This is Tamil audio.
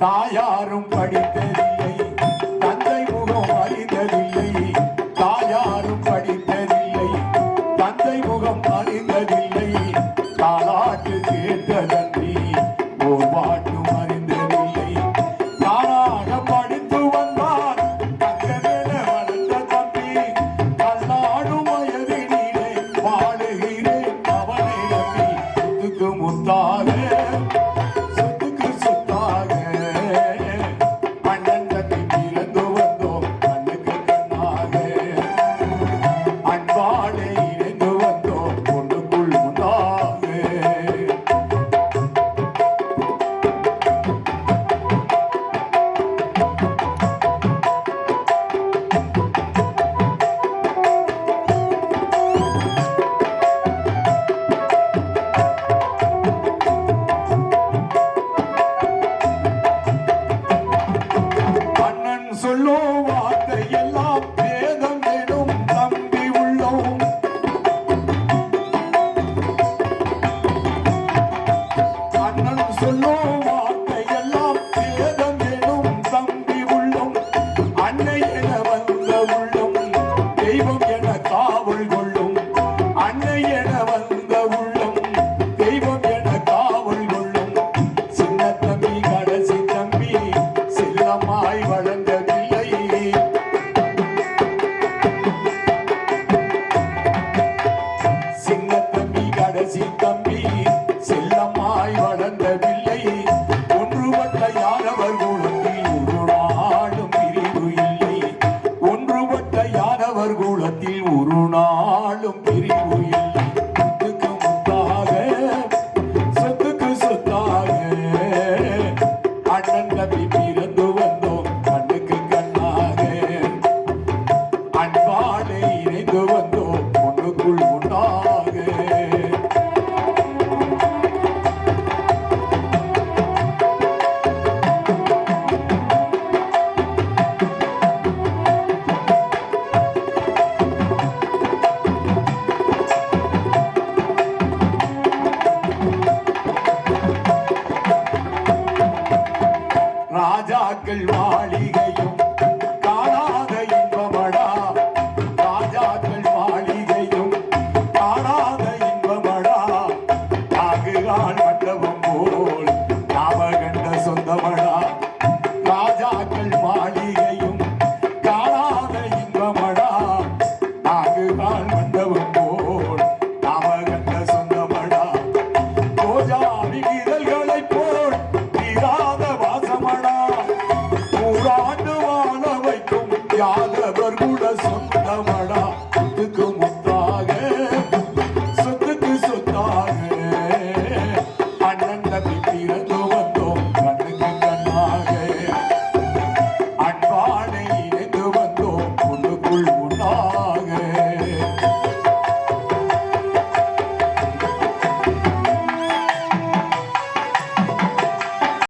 தாயாரும் படித்ததில்லை தந்தை முகம் அறிந்ததில்லை தாயாரும் படித்ததில்லை தந்தை முகம் அறிந்ததில்லை தாளாட்டு கேட்டதன்றி ஒரு பாட்டு ராஜாக்கள் மாளிகையும்